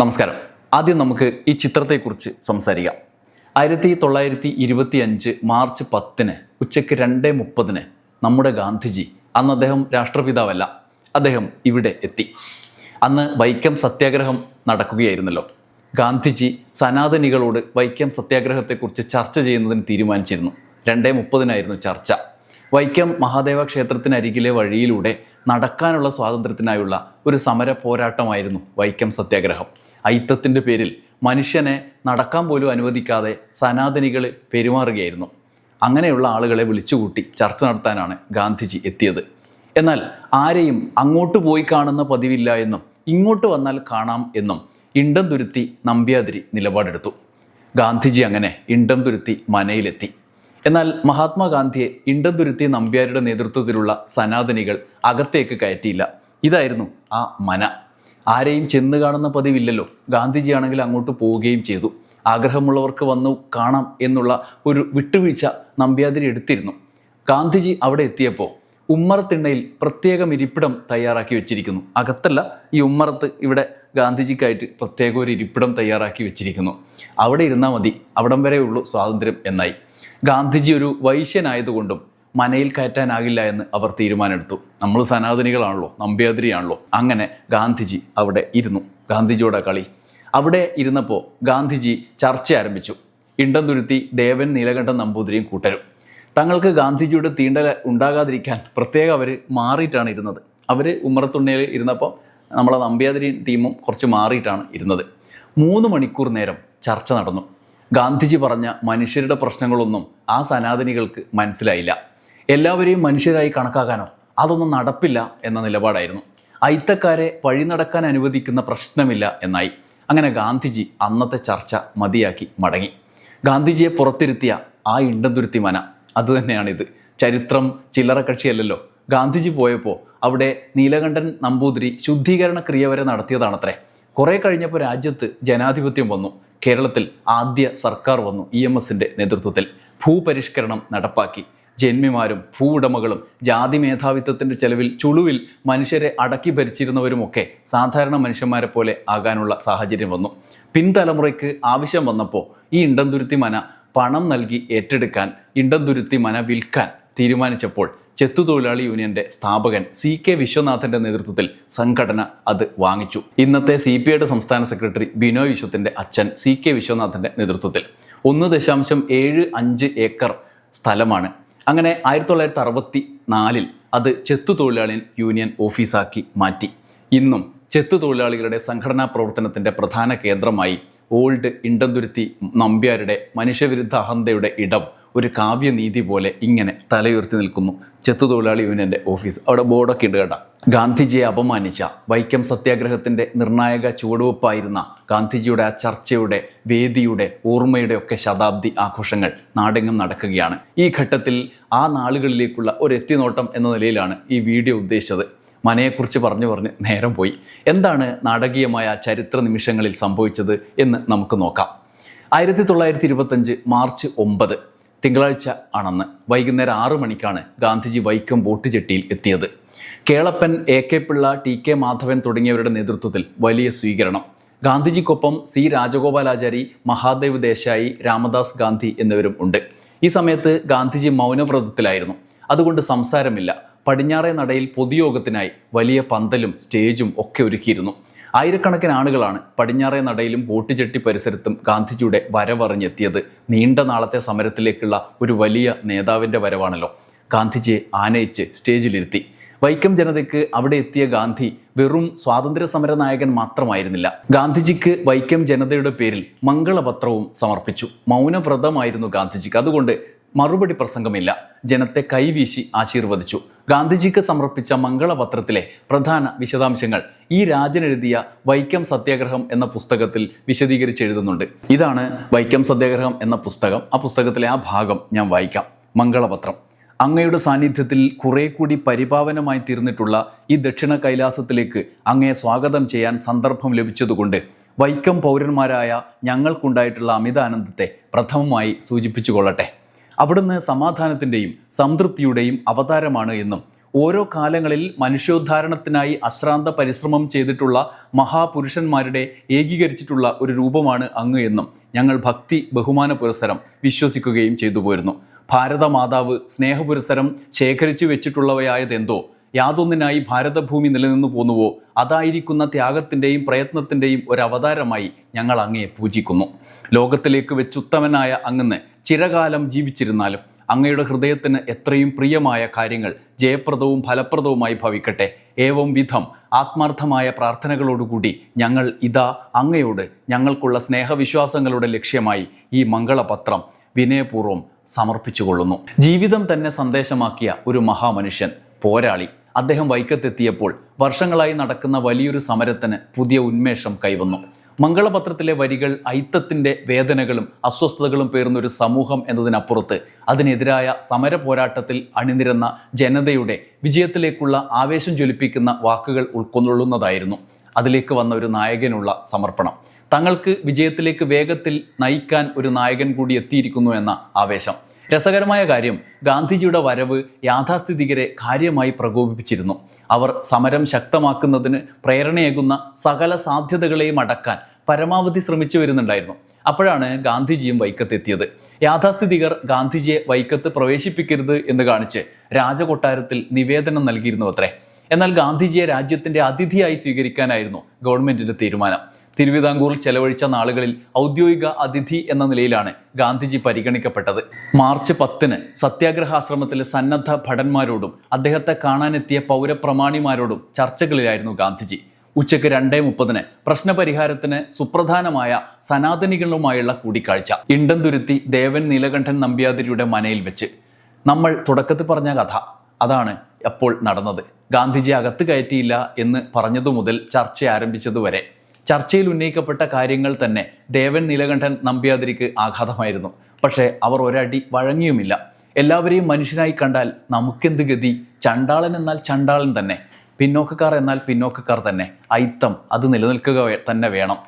നമസ്കാരം. ആദ്യം നമുക്ക് ഈ ചിത്രത്തെക്കുറിച്ച് സംസാരിക്കാം. ആയിരത്തി തൊള്ളായിരത്തി ഇരുപത്തി അഞ്ച് മാർച്ച് പത്തിന് ഉച്ചയ്ക്ക് രണ്ട് മുപ്പതിന് നമ്മുടെ ഗാന്ധിജി അന്ന് അദ്ദേഹം രാഷ്ട്രപിതാവല്ല അദ്ദേഹം ഇവിടെ എത്തി. അന്ന് വൈക്കം സത്യാഗ്രഹം നടക്കുകയായിരുന്നല്ലോ. ഗാന്ധിജി സനാതനികളോട് വൈക്കം സത്യാഗ്രഹത്തെക്കുറിച്ച് ചർച്ച ചെയ്യുന്നതിന് തീരുമാനിച്ചിരുന്നു. രണ്ടേ മുപ്പതിനായിരുന്നു ചർച്ച. വൈക്കം മഹാദേവ ക്ഷേത്രത്തിനരികിലെ വഴിയിലൂടെ നടക്കാനുള്ള സ്വാതന്ത്ര്യത്തിനായുള്ള ഒരു സമര പോരാട്ടമായിരുന്നു വൈക്കം സത്യാഗ്രഹം. ഐത്തത്തിന്റെ പേരിൽ മനുഷ്യനെ നടക്കാൻ പോലും അനുവദിക്കാതെ സനാതനികൾ പെരുമാറുകയായിരുന്നു. അങ്ങനെയുള്ള ആളുകളെ വിളിച്ചുകൂട്ടി ചർച്ച നടത്താനാണ് ഗാന്ധിജി എത്തിയത്. എന്നാൽ ആരെയും അങ്ങോട്ട് പോയി കാണുന്ന പതിവില്ല എന്നും ഇങ്ങോട്ട് വന്നാൽ കാണാം എന്നും ഇണ്ടം തുരുത്തി നമ്പ്യാതിരി നിലപാടെടുത്തു. ഗാന്ധിജി അങ്ങനെ ഇണ്ടം തുരുത്തി മനയിലെത്തി. എന്നാൽ മഹാത്മാഗാന്ധിയെ ഇണ്ടംതുരുത്തി നമ്പ്യാരുടെ നേതൃത്വത്തിലുള്ള സനാതനികൾ അകത്തേക്ക് കയറ്റിയില്ല. ഇതായിരുന്നു ആ മന. ആരെയും ചെന്ന് കാണുന്ന പതിവില്ലല്ലോ. ഗാന്ധിജിയാണെങ്കിൽ അങ്ങോട്ട് പോവുകയും ചെയ്തു. ആഗ്രഹമുള്ളവർക്ക് വന്നു കാണാം എന്നുള്ള ഒരു വിട്ടുവീഴ്ച നമ്പ്യാതിരി എടുത്തിരുന്നു. ഗാന്ധിജി അവിടെ എത്തിയപ്പോൾ ഉമ്മറത്തിണ്ണയിൽ പ്രത്യേകം ഇരിപ്പിടം തയ്യാറാക്കി വെച്ചിരിക്കുന്നു. അകത്തല്ല ഈ ഉമ്മറത്ത് ഇവിടെ ഗാന്ധിജിക്കായിട്ട് പ്രത്യേക ഒരു ഇരിപ്പിടം തയ്യാറാക്കി വെച്ചിരിക്കുന്നു. അവിടെ ഇരുന്നാൽ മതി. അവിടം വരെയുള്ളൂ സ്വാതന്ത്ര്യം എന്നായി. ഗാന്ധിജി ഒരു വൈശ്യനായതുകൊണ്ടും മനയിൽ കയറ്റാനാകില്ല എന്ന് അവർ തീരുമാനമെടുത്തു. നമ്മൾ സനാതനികളാണല്ലോ നമ്പ്യാതിരിയാണല്ലോ. അങ്ങനെ ഗാന്ധിജി അവിടെ ഇരുന്നു. ഗാന്ധിജിയുടെ കളി. അവിടെ ഇരുന്നപ്പോൾ ഗാന്ധിജി ചർച്ച ആരംഭിച്ചു. ഇണ്ടംതുരുത്തി ദേവൻ നീലകണ്ഠൻ നമ്പൂതിരിയും കൂട്ടരും. തങ്ങൾക്ക് ഗാന്ധിജിയുടെ തീണ്ടൽ ഉണ്ടാകാതിരിക്കാൻ പ്രത്യേകം അവർ മാറിയിട്ടാണ് ഇരുന്നത്. അവർ ഉമ്മറത്തുണ്ണയിൽ ഇരുന്നപ്പോൾ നമ്മളെ നമ്പ്യാതിരി ടീമും കുറച്ച് മാറിയിട്ടാണ് ഇരുന്നത്. മൂന്ന് മണിക്കൂർ നേരം ചർച്ച നടന്നു. ഗാന്ധിജി പറഞ്ഞ മനുഷ്യരുടെ പ്രശ്നങ്ങളൊന്നും ആ സനാതനികൾക്ക് മനസ്സിലായില്ല. എല്ലാവരെയും മനുഷ്യരായി കണക്കാക്കാനോ അതൊന്നും നടപ്പില്ല എന്ന നിലപാടായിരുന്നു. അയിത്തക്കാരെ വഴി നടക്കാൻ അനുവദിക്കുന്ന പ്രശ്നമില്ല എന്നായി. അങ്ങനെ ഗാന്ധിജി അന്നത്തെ ചർച്ച മതിയാക്കി മടങ്ങി. ഗാന്ധിജിയെ പുറത്തിരുത്തിയ ആ ഇണ്ടന്തുരുത്തി മന അതുതന്നെയാണിത് ചരിത്രം ചില്ലറ കക്ഷിയല്ലല്ലോ. ഗാന്ധിജി പോയപ്പോൾ അവിടെ നീലകണ്ഠൻ നമ്പൂതിരി ശുദ്ധീകരണ ക്രിയ വരെ നടത്തിയതാണത്രേ. കുറെ കഴിഞ്ഞപ്പോൾ രാജ്യത്ത് ജനാധിപത്യം വന്നു. കേരളത്തിൽ ആദ്യ സർക്കാർ വന്നു ഇ എം എസിന്റെ നേതൃത്വത്തിൽ. ഭൂപരിഷ്കരണം നടപ്പാക്കി. ജന്മിമാരും ഭൂവുടമകളും ജാതി മേധാവിത്വത്തിന്റെ ചെലവിൽ ചുളുവിൽ മനുഷ്യരെ അടക്കി ഭരിച്ചിരുന്നവരുമൊക്കെ സാധാരണ മനുഷ്യന്മാരെ പോലെ ആകാനുള്ള സാഹചര്യം വന്നു. പിൻതലമുറയ്ക്ക് ആവശ്യം വന്നപ്പോൾ ഈ ഇണ്ടംതുരുത്തി മന പണം നൽകി ഏറ്റെടുക്കാൻ ഇണ്ടംതുരുത്തി മന വിൽക്കാൻ തീരുമാനിച്ചപ്പോൾ ചെത്തുതൊഴിലാളി യൂണിയന്റെ സ്ഥാപകൻ സി കെ വിശ്വനാഥന്റെ നേതൃത്വത്തിൽ സംഘടന അത് വാങ്ങിച്ചു. ഇന്നത്തെ സി പി ഐയുടെ സംസ്ഥാന സെക്രട്ടറി ബിനോയ് വിശ്വത്തിന്റെ അച്ഛൻ സി കെ വിശ്വനാഥന്റെ നേതൃത്വത്തിൽ. ഒന്ന് ദശാംശം ഏഴ് അഞ്ച് ഏക്കർ സ്ഥലമാണ്. അങ്ങനെ ആയിരത്തി തൊള്ളായിരത്തി അറുപത്തി നാലിൽ അത് ചെത്തുതൊഴിലാളി യൂണിയൻ ഓഫീസാക്കി മാറ്റി. ഇന്നും ചെത്തുതൊഴിലാളികളുടെ സംഘടനാ പ്രവർത്തനത്തിന്റെ പ്രധാന കേന്ദ്രമായി ഓൾഡ് ഇണ്ടന്തുരുത്തി നമ്പ്യാരുടെ മനുഷ്യവിരുദ്ധ അഹന്തയുടെ ഇടം ഒരു കാവ്യനീതി പോലെ ഇങ്ങനെ തലയുയർത്തി നിൽക്കുന്നു. ചെത്തുതൊഴിലാളി യൂണിയന്റെ ഓഫീസ്. അവിടെ ബോർഡൊക്കെ ഉണ്ട് കേട്ടാ. ഗാന്ധിജിയെ അപമാനിച്ച വൈക്കം സത്യാഗ്രഹത്തിന്റെ നിർണായക ചുവടുവെപ്പായിരുന്ന ഗാന്ധിജിയുടെ ആ ചർച്ചയുടെ വേദിയുടെ ഓർമ്മയുടെ ഒക്കെ ശതാബ്ദി ആഘോഷങ്ങൾ നാടെങ്ങും നടക്കുകയാണ്. ഈ ഘട്ടത്തിൽ ആ നാളുകളിലേക്കുള്ള ഒരു എത്തിനോട്ടം എന്ന നിലയിലാണ് ഈ വീഡിയോ ഉദ്ദേശിച്ചത്. മനയെക്കുറിച്ച് പറഞ്ഞു പറഞ്ഞ് നേരം പോയി. എന്താണ് നാടകീയമായ ചരിത്ര നിമിഷങ്ങളിൽ സംഭവിച്ചത് എന്ന് നമുക്ക് നോക്കാം. ആയിരത്തി തൊള്ളായിരത്തി ഇരുപത്തഞ്ച് മാർച്ച് ഒമ്പത് തിങ്കളാഴ്ച ആണെന്ന്. വൈകുന്നേരം ആറു മണിക്കാണ് ഗാന്ധിജി വൈക്കം വോട്ട് ചെട്ടിയിൽ എത്തിയത്. Kelappan A K Pillai T K Madhavan തുടങ്ങിയവരുടെ നേതൃത്വത്തിൽ വലിയ സ്വീകരണം. ഗാന്ധിജിക്കൊപ്പം സി രാജഗോപാലാചാരി മഹാദേവ് ദേശായി രാമദാസ് ഗാന്ധി എന്നിവരും ഉണ്ട്. ഈ സമയത്ത് ഗാന്ധിജി മൗനവ്രതത്തിലായിരുന്നു. അതുകൊണ്ട് സംസാരമില്ല. പടിഞ്ഞാറേ നടയിൽ പൊതുയോഗത്തിനായി വലിയ പന്തലും സ്റ്റേജും ഒക്കെ ഒരുക്കിയിരുന്നു. ആയിരക്കണക്കിന് ആളുകളാണ് പടിഞ്ഞാറേ നടയിലും വോട്ടുചെട്ടി പരിസരത്തും ഗാന്ധിജിയുടെ വരവറിഞ്ഞെത്തിയത്. നീണ്ട നാളത്തെ സമരത്തിലേക്കുള്ള ഒരു വലിയ നേതാവിന്റെ വരവാണല്ലോ. ഗാന്ധിജിയെ ആനയിച്ച് സ്റ്റേജിലിരുത്തി. വൈക്കം ജനതയ്ക്ക് അവിടെ എത്തിയ ഗാന്ധി വെറും സ്വാതന്ത്ര്യ സമര നായകൻ മാത്രമായിരുന്നില്ല. ഗാന്ധിജിക്ക് വൈക്കം ജനതയുടെ പേരിൽ മംഗളപത്രവും സമർപ്പിച്ചു. മൗനവ്രതമായിരുന്നു ഗാന്ധിജിക്ക്. അതുകൊണ്ട് മറുപടി പ്രസംഗമില്ല. ജനത്തെ കൈവീശി ആശീർവദിച്ചു. ഗാന്ധിജിക്ക് സമർപ്പിച്ച മംഗളപത്രത്തിലെ പ്രധാന വിശദാംശങ്ങൾ ഈ രാജൻ എഴുതിയ വൈക്കം സത്യാഗ്രഹം എന്ന പുസ്തകത്തിൽ വിശദീകരിച്ചെഴുതുന്നുണ്ട് ഇതാണ് വൈക്കം സത്യാഗ്രഹം എന്ന പുസ്തകം. ആ പുസ്തകത്തിലെ ആ ഭാഗം ഞാൻ വായിക്കാം. മംഗളപത്രം. അങ്ങയുടെ സാന്നിധ്യത്തിൽ കുറെ കൂടി പരിപാവനമായി തീർന്നിട്ടുള്ള ഈ ദക്ഷിണ കൈലാസത്തിലേക്ക് അങ്ങയെ സ്വാഗതം ചെയ്യാൻ സന്ദർഭം ലഭിച്ചതുകൊണ്ട് വൈക്കം പൗരന്മാരായ ഞങ്ങൾക്കുണ്ടായിട്ടുള്ള അമിതാനന്ദത്തെ പ്രഥമമായി സൂചിപ്പിച്ചു കൊള്ളട്ടെ അവിടുന്ന് സമാധാനത്തിന്റെയും സംതൃപ്തിയുടെയും അവതാരമാണ് എന്നും ഓരോ കാലങ്ങളിൽ മനുഷ്യോദ്ധാരണത്തിനായി അശ്രാന്ത പരിശ്രമം ചെയ്തിട്ടുള്ള മഹാപുരുഷന്മാരുടെ ഏകീകരിച്ചിട്ടുള്ള ഒരു രൂപമാണ് അങ്ങ് എന്നും ഞങ്ങൾ ഭക്തി ബഹുമാന പുരസരം വിശ്വസിക്കുകയും ചെയ്തു പോരുന്നു. ഭാരതമാതാവ് സ്നേഹപുരസരം ശേഖരിച്ചു വെച്ചിട്ടുള്ളവയായതെന്തോ യാതൊന്നിനായി ഭാരതഭൂമി നിലനിന്നു പോന്നുവോ? അതായിരിക്കുന്ന ത്യാഗത്തിന്റെയും പ്രയത്നത്തിന്റെയും ഒരവതാരമായി ഞങ്ങൾ അങ്ങയെ പൂജിക്കുന്നു. ലോകത്തിലേക്ക് വെച്ചുത്തമനായ അങ്ങന്ന് ചിരകാലം ജീവിച്ചിരുന്നാലും അങ്ങയുടെ ഹൃദയത്തിന് എത്രയും പ്രിയമായ കാര്യങ്ങൾ ജയപ്രദവും ഫലപ്രദവുമായി ഭവിക്കട്ടെ. ഏവം വിധം ആത്മാർത്ഥമായ പ്രാർത്ഥനകളോടുകൂടി ഞങ്ങൾ ഇതാ അങ്ങയോട് ഞങ്ങൾക്കുള്ള സ്നേഹവിശ്വാസങ്ങളുടെ ലക്ഷ്യമായി ഈ മംഗളപത്രം വിനയപൂർവം സമർപ്പിച്ചുകൊള്ളുന്നു. ജീവിതം തന്നെ സന്ദേശമാക്കിയ ഒരു മഹാമനുഷ്യൻ പോരാളി. അദ്ദേഹം വൈക്കത്തെത്തിയപ്പോൾ വർഷങ്ങളായി നടക്കുന്ന വലിയൊരു സമരത്തിന് പുതിയ ഉന്മേഷം കൈവന്നു. മംഗളപത്രത്തിലെ വരികൾ ഐത്തത്തിന്റെ വേദനകളും അസ്വസ്ഥതകളും പേർന്നൊരു സമൂഹം എന്നതിനപ്പുറത്ത് അതിനെതിരായ സമര പോരാട്ടത്തിൽ അണിനിരന്ന ജനതയുടെ വിജയത്തിലേക്കുള്ള ആവേശം ജ്വലിപ്പിക്കുന്ന വാക്കുകൾ ഉൾക്കൊള്ളുന്നതായിരുന്നു. അതിലേക്ക് വന്ന ഒരു നായകനുള്ള സമർപ്പണം. തങ്ങൾക്ക് വിജയത്തിലേക്ക് വേഗത്തിൽ നയിക്കാൻ ഒരു നായകൻ കൂടി എത്തിയിരിക്കുന്നു എന്ന ആവേശം. രസകരമായ കാര്യം ഗാന്ധിജിയുടെ വരവ് യാഥാസ്ഥിതികരെ കാര്യമായി പ്രകോപിപ്പിച്ചിരുന്നു. അവർ സമരം ശക്തമാക്കുന്നതിന് പ്രേരണയേകുന്ന സകല സാധ്യതകളെയും അടക്കാൻ പരമാവധി ശ്രമിച്ചു വരുന്നുണ്ടായിരുന്നു. അപ്പോഴാണ് ഗാന്ധിജിയും വൈക്കത്തെത്തിയത്. യാഥാസ്ഥിതികർ ഗാന്ധിജിയെ വൈക്കത്ത് പ്രവേശിപ്പിക്കരുത് എന്ന് കാണിച്ച് രാജകൊട്ടാരത്തിൽ നിവേദനം നൽകിയിരുന്നു അത്രേ എന്നാൽ ഗാന്ധിജിയെ രാജ്യത്തിന്റെ അതിഥിയായി സ്വീകരിക്കാനായിരുന്നു ഗവൺമെന്റിന്റെ തീരുമാനം. തിരുവിതാംകൂറിൽ ചെലവഴിച്ച നാളുകളിൽ ഔദ്യോഗിക അതിഥി എന്ന നിലയിലാണ് ഗാന്ധിജി പരിഗണിക്കപ്പെട്ടത്. മാർച്ച് പത്തിന് സത്യാഗ്രഹാശ്രമത്തിലെ സന്നദ്ധ ഭടന്മാരോടും അദ്ദേഹത്തെ കാണാനെത്തിയ പൗരപ്രമാണിമാരോടും ചർച്ചകളിലായിരുന്നു ഗാന്ധിജി. ഉച്ചയ്ക്ക് രണ്ടേ മുപ്പതിന് പ്രശ്നപരിഹാരത്തിന് സുപ്രധാനമായ സനാതനികളുമായുള്ള കൂടിക്കാഴ്ച. ഇണ്ടംതുരുത്തി ദേവൻ നീലകണ്ഠൻ നമ്പ്യാതിരിയുടെ മനയിൽ വെച്ച്. നമ്മൾ തുടക്കത്തിൽ പറഞ്ഞ കഥ. അതാണ് അപ്പോൾ നടന്നത്. ഗാന്ധിജി അകത്ത് കയറ്റിയില്ല എന്ന് പറഞ്ഞതു മുതൽ ചർച്ച ആരംഭിച്ചതുവരെ ചർച്ചയിൽ ഉന്നയിക്കപ്പെട്ട കാര്യങ്ങൾ തന്നെ ദേവൻ നീലകണ്ഠൻ നമ്പ്യാതിരിക്ക് ആഘാതമായിരുന്നു. പക്ഷേ അവർ ഒരടി വഴങ്ങിയുമില്ല. എല്ലാവരെയും മനുഷ്യനായി കണ്ടാൽ നമുക്കെന്ത് ഗതി? ചണ്ടാളൻ എന്നാൽ ചണ്ടാളൻ തന്നെ. പിന്നോക്കക്കാർ എന്നാൽ പിന്നോക്കക്കാർ തന്നെ. ഐത്തം അത് നിലനിൽക്കുക തന്നെ വേണം.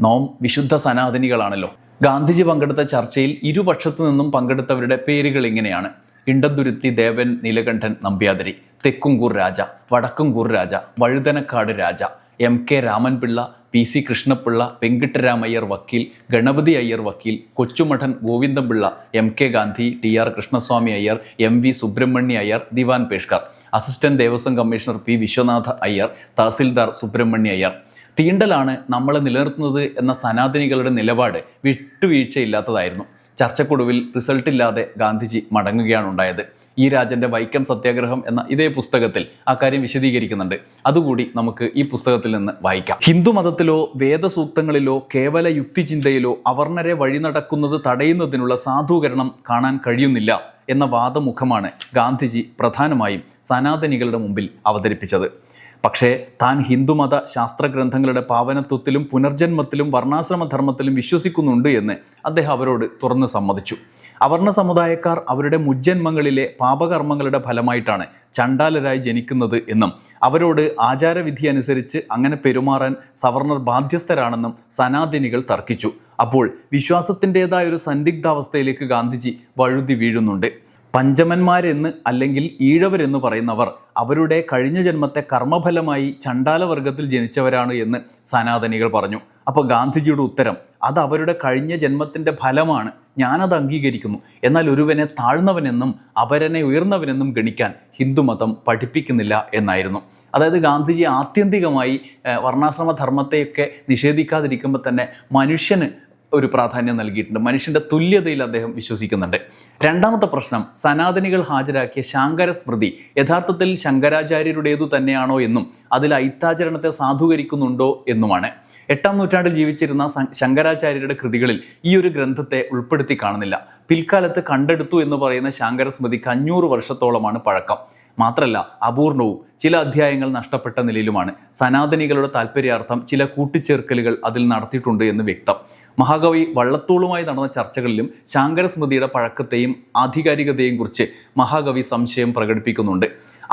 നോം വിശുദ്ധ സനാതനികളാണല്ലോ. ഗാന്ധിജി പങ്കെടുത്ത ചർച്ചയിൽ ഇരുപക്ഷത്തു നിന്നും പങ്കെടുത്തവരുടെ പേരുകൾ ഇങ്ങനെയാണ്. Indanthuruthi Devan Neelakantan Nambiathiri Thekkumkur Raja Vadakkumkur Raja Vazhuthanakkad Raja M K Ramanpillai P C Krishnapillai Venkitaramayyar വക്കീൽ ഗണപതി അയ്യർ വക്കീൽ Kochumadan Govindapillai M K Gandhi T R Krishnaswami Iyer M V Subramania Iyer ദിവാൻ പേഷ്കർ assistant Devaswom commissioner P Viswanatha Iyer tahsildar Subramania Iyer. തീണ്ടലാണ് നമ്മളെ നിലനിർത്തുന്നത് എന്ന സനാതനികളുടെ നിലപാട് വിട്ടുവീഴ്ചയില്ലാത്തതായിരുന്നു. ചർച്ചക്കൊടുവിൽ റിസൾട്ടില്ലാതെ ഗാന്ധിജി മടങ്ങുകയാണ് ഉണ്ടായത്. ഈ രാജന്റെ വൈക്കം സത്യാഗ്രഹം എന്ന ഇതേ പുസ്തകത്തിൽ ആ കാര്യം വിശദീകരിക്കുന്നുണ്ട്. അതുകൂടി നമുക്ക് ഈ പുസ്തകത്തിൽ നിന്ന് വായിക്കാം. ഹിന്ദു മതത്തിലോ വേദസൂക്തങ്ങളിലോ കേവല യുക്തിചിന്തയിലോ അവർണരെ വഴി നടക്കുന്നത് തടയുന്നതിനുള്ള സാധൂകരണം കാണാൻ കഴിയുന്നില്ല എന്ന വാദമുഖമാണ് ഗാന്ധിജി പ്രധാനമായും സനാതനികളുടെ മുമ്പിൽ അവതരിപ്പിച്ചത്. പക്ഷേ താൻ ഹിന്ദുമത ശാസ്ത്രഗ്രന്ഥങ്ങളുടെ പാവനത്വത്തിലും പുനർജന്മത്തിലും വർണാശ്രമധർമ്മത്തിലും വിശ്വസിക്കുന്നുണ്ട് എന്ന് അദ്ദേഹം അവരോട് തുറന്ന് സമ്മതിച്ചു. അവർണ സമുദായക്കാർ അവരുടെ മുജ്ജന്മങ്ങളിലെ പാപകർമ്മങ്ങളുടെ ഫലമായിട്ടാണ് ചണ്ടാലരായി ജനിക്കുന്നത് എന്നും അവരോട് ആചാരവിധി അനുസരിച്ച് അങ്ങനെ പെരുമാറാൻ സവർണർ ബാധ്യസ്ഥരാണെന്നും സനാതിനികൾ തർക്കിച്ചു. അപ്പോൾ വിശ്വാസത്തിന്റെതായ ഒരു സന്ദിഗ്ധാവസ്ഥയിലേക്ക് ഗാന്ധിജി വഴുതി വീഴുന്നുണ്ട്. പഞ്ചമന്മാരെന്ന് അല്ലെങ്കിൽ ഈഴവരെന്ന് പറയുന്നവർ അവരുടെ കഴിഞ്ഞ ജന്മത്തെ കർമ്മഫലമായി ചണ്ടാലവർഗത്തിൽ ജനിച്ചവരാണ് എന്ന് സനാതനികൾ പറഞ്ഞു. അപ്പോൾ ഗാന്ധിജിയുടെ ഉത്തരം അത് അവരുടെ കഴിഞ്ഞ ജന്മത്തിന്റെ ഫലമാണ് ഞാനത് അംഗീകരിക്കുന്നു. എന്നാൽ ഒരുവനെ താഴ്ന്നവനെന്നും അപരനെ ഉയർന്നവനെന്നും ഗണിക്കാൻ ഹിന്ദുമതം പഠിപ്പിക്കുന്നില്ല എന്നായിരുന്നു. അതായത് ഗാന്ധിജി ആത്യന്തികമായി വർണാശ്രമ ധർമ്മത്തെയൊക്കെ നിഷേധിക്കാതിരിക്കുമ്പോൾ തന്നെ മനുഷ്യന് ഒരു പ്രാധാന്യം നൽകിയിട്ടുണ്ട്. മനുഷ്യന്റെ തുല്യതയിൽ അദ്ദേഹം വിശ്വസിക്കുന്നുണ്ട്. രണ്ടാമത്തെ പ്രശ്നം സനാതനികൾ ഹാജരാക്കിയ ശങ്കര സ്മൃതി യഥാർത്ഥത്തിൽ ശങ്കരാചാര്യരുടേതു തന്നെയാണോ എന്നും അതിൽ ഐത്താചരണത്തെ സാധൂകരിക്കുന്നുണ്ടോ എന്നുമാണ്. എട്ടാം നൂറ്റാണ്ടിൽ ജീവിച്ചിരുന്ന ശങ്കരാചാര്യരുടെ കൃതികളിൽ ഈ ഒരു ഗ്രന്ഥത്തെ ഉൾപ്പെടുത്തി കാണുന്നില്ല. പിൽക്കാലത്ത് കണ്ടെടുത്തു എന്ന് പറയുന്ന ശങ്കര സ്മൃതിക്ക് അഞ്ഞൂറ് വർഷത്തോളമാണ് പഴക്കം. മാത്രമല്ല അപൂർണവും ചില അധ്യായങ്ങൾ നഷ്ടപ്പെട്ട നിലയിലുമാണ്. സനാതനികളുടെ താല്പര്യാർത്ഥം ചില കൂട്ടിച്ചേർക്കലുകൾ അതിൽ നടത്തിയിട്ടുണ്ട് എന്ന് വ്യക്തം. മഹാകവി വള്ളത്തോളുമായി നടന്ന ചർച്ചകളിലും ശാങ്കരസ്മൃതിയുടെ പഴക്കത്തെയും ആധികാരികതയെയും കുറിച്ച് മഹാകവി സംശയം പ്രകടിപ്പിക്കുന്നുണ്ട്.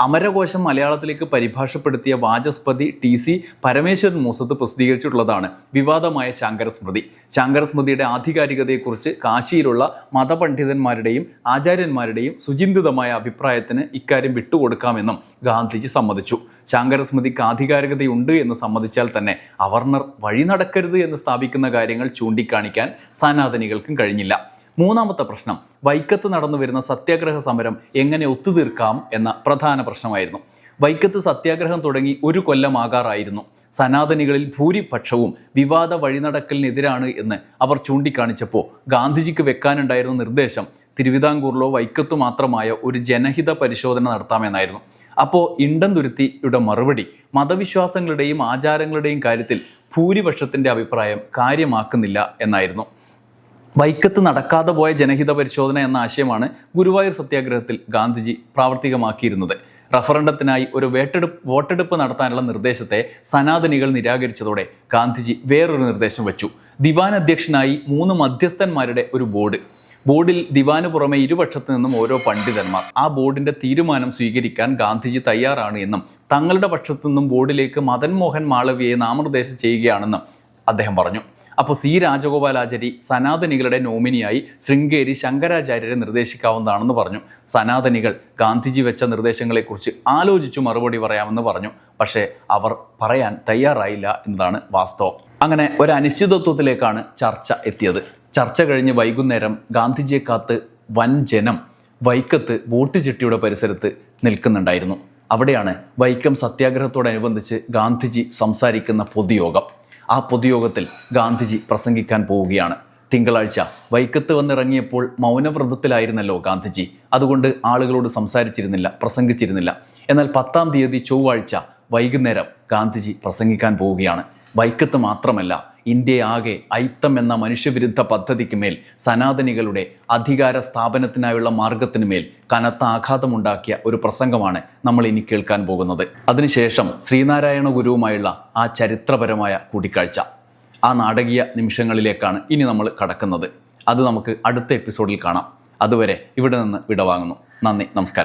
അമരകോശം മലയാളത്തിലേക്ക് പരിഭാഷപ്പെടുത്തിയ വാചസ്പതി ടി സി പരമേശ്വരൻ മൂസത്ത് പ്രസിദ്ധീകരിച്ചിട്ടുള്ളതാണ് വിവാദമായ ശാങ്കരസ്മൃതി. ശാങ്കരസ്മൃതിയുടെ ആധികാരികതയെക്കുറിച്ച് കാശിയിലുള്ള മതപണ്ഡിതന്മാരുടെയും ആചാര്യന്മാരുടെയും സുചിന്തിതമായ അഭിപ്രായത്തിന് ഇക്കാര്യം വിട്ടുകൊടുക്കാമെന്നും ഗാന്ധിജി സമ്മതിച്ചു. ശാങ്കരസ്മൃതിക്ക് ആധികാരികതയുണ്ട് എന്ന് സമ്മതിച്ചാൽ തന്നെ അവർണർ വഴി നടക്കരുത് എന്ന് സ്ഥാപിക്കുന്ന കാര്യങ്ങൾ ചൂണ്ടിക്കാണിക്കാൻ സനാതനികൾക്കും കഴിഞ്ഞില്ല. മൂന്നാമത്തെ പ്രശ്നം വൈക്കത്ത് നടന്നു വരുന്ന സത്യാഗ്രഹ സമരം എങ്ങനെ ഒത്തുതീർക്കാം എന്ന പ്രധാന പ്രശ്നമായിരുന്നു. വൈക്കത്ത് സത്യാഗ്രഹം തുടങ്ങി ഒരു കൊല്ലമാകാറായിരുന്നു സനാതനികളിൽ ഭൂരിപക്ഷവും വിവാദ വഴിനടക്കലിനെതിരാണ് എന്ന് അവർ ചൂണ്ടിക്കാണിച്ചപ്പോൾ ഗാന്ധിജിക്ക് വെക്കാനുണ്ടായിരുന്ന നിർദ്ദേശം തിരുവിതാംകൂറിലോ വൈക്കത്തു മാത്രമായ ഒരു ജനഹിത പരിശോധന നടത്താമെന്നായിരുന്നു. അപ്പോൾ ഇണ്ടൻ തുരുത്തിയുടെ മറുപടി മതവിശ്വാസങ്ങളുടെയും ആചാരങ്ങളുടെയും കാര്യത്തിൽ ഭൂരിപക്ഷത്തിന്റെ അഭിപ്രായം കാര്യമാക്കുന്നില്ല എന്നായിരുന്നു. വൈക്കത്ത് നടക്കാതെ പോയ ജനഹിത പരിശോധന എന്ന ആശയമാണ് ഗുരുവായൂർ സത്യാഗ്രഹത്തിൽ ഗാന്ധിജി പ്രാവർത്തികമാക്കിയിരുന്നത്. റഫറണ്ടത്തിനായി ഒരു വേട്ടെടുപ്പ് വോട്ടെടുപ്പ് നടത്താനുള്ള നിർദ്ദേശത്തെ സനാതനികൾ നിരാകരിച്ചതോടെ ഗാന്ധിജി വേറൊരു നിർദ്ദേശം വച്ചു. ദിവാൻ അധ്യക്ഷനായി മൂന്ന് മധ്യസ്ഥന്മാരുടെ ഒരു ബോർഡ്. ബോർഡിൽ ദിവാന് പുറമെ ഇരുപക്ഷത്തു നിന്നും ഓരോ പണ്ഡിതന്മാർ. ആ ബോർഡിന്റെ തീരുമാനം സ്വീകരിക്കാൻ ഗാന്ധിജി തയ്യാറാണ് എന്നും തങ്ങളുടെ പക്ഷത്തു നിന്നും ബോർഡിലേക്ക് മദൻ മോഹൻ മാളവിയെ നാമനിർദ്ദേശം ചെയ്യുകയാണെന്നും അദ്ദേഹം പറഞ്ഞു. അപ്പോൾ സി രാജഗോപാലാചാരി സനാതനികളുടെ നോമിനിയായി ശൃംഗേരി ശങ്കരാചാര്യരെ നിർദ്ദേശിക്കാവുന്നതാണെന്ന് പറഞ്ഞു. സനാതനികൾ ഗാന്ധിജി വെച്ച നിർദ്ദേശങ്ങളെക്കുറിച്ച് ആലോചിച്ചു മറുപടി പറയാമെന്ന് പറഞ്ഞു. പക്ഷേ അവർ പറയാൻ തയ്യാറായില്ല എന്നതാണ് വാസ്തവം. അങ്ങനെ ഒരു അനിശ്ചിതത്വത്തിലേക്കാണ് ചർച്ച എത്തിയത്. ചർച്ച കഴിഞ്ഞ് വൈകുന്നേരം ഗാന്ധിജിയെ കാത്ത് വൻ ജനം വൈക്കത്ത് വോട്ട് ചെട്ടിയുടെ പരിസരത്ത് നിൽക്കുന്നുണ്ടായിരുന്നു. അവിടെയാണ് വൈക്കം സത്യാഗ്രഹത്തോടനുബന്ധിച്ച് ഗാന്ധിജി സംസാരിക്കുന്ന പൊതുയോഗം. ആ പൊതുയോഗത്തിൽ ഗാന്ധിജി പ്രസംഗിക്കാൻ പോവുകയാണ്. തിങ്കളാഴ്ച വൈക്കത്ത് വന്നിറങ്ങിയപ്പോൾ മൗനവ്രതത്തിലായിരുന്നല്ലോ ഗാന്ധിജി. അതുകൊണ്ട് ആളുകളോട് സംസാരിച്ചിരുന്നില്ല പ്രസംഗിച്ചിരുന്നില്ല. എന്നാൽ പത്താം തീയതി ചൊവ്വാഴ്ച വൈകുന്നേരം ഗാന്ധിജി പ്രസംഗിക്കാൻ പോവുകയാണ്. വൈക്കത്ത് മാത്രമല്ല ഇന്ത്യയാകെ ഐത്തം എന്ന മനുഷ്യവിരുദ്ധ പദ്ധതിക്ക് മേൽ സനാതനികളുടെ അധികാര സ്ഥാപനത്തിനായുള്ള മാർഗത്തിന് മേൽ കനത്ത ആഘാതമുണ്ടാക്കിയ ഒരു പ്രസംഗമാണ് നമ്മൾ ഇനി കേൾക്കാൻ പോകുന്നത്. അതിനുശേഷം ശ്രീനാരായണ ഗുരുവുമായുള്ള ആ ചരിത്രപരമായ കൂടിക്കാഴ്ച ആ നാടകീയ നിമിഷങ്ങളിലേക്കാണ് ഇനി നമ്മൾ കടക്കുന്നത്. അത് നമുക്ക് അടുത്ത എപ്പിസോഡിൽ കാണാം. അതുവരെ ഇവിടെ നിന്ന് വിടവാങ്ങുന്നു. നന്ദി നമസ്കാരം.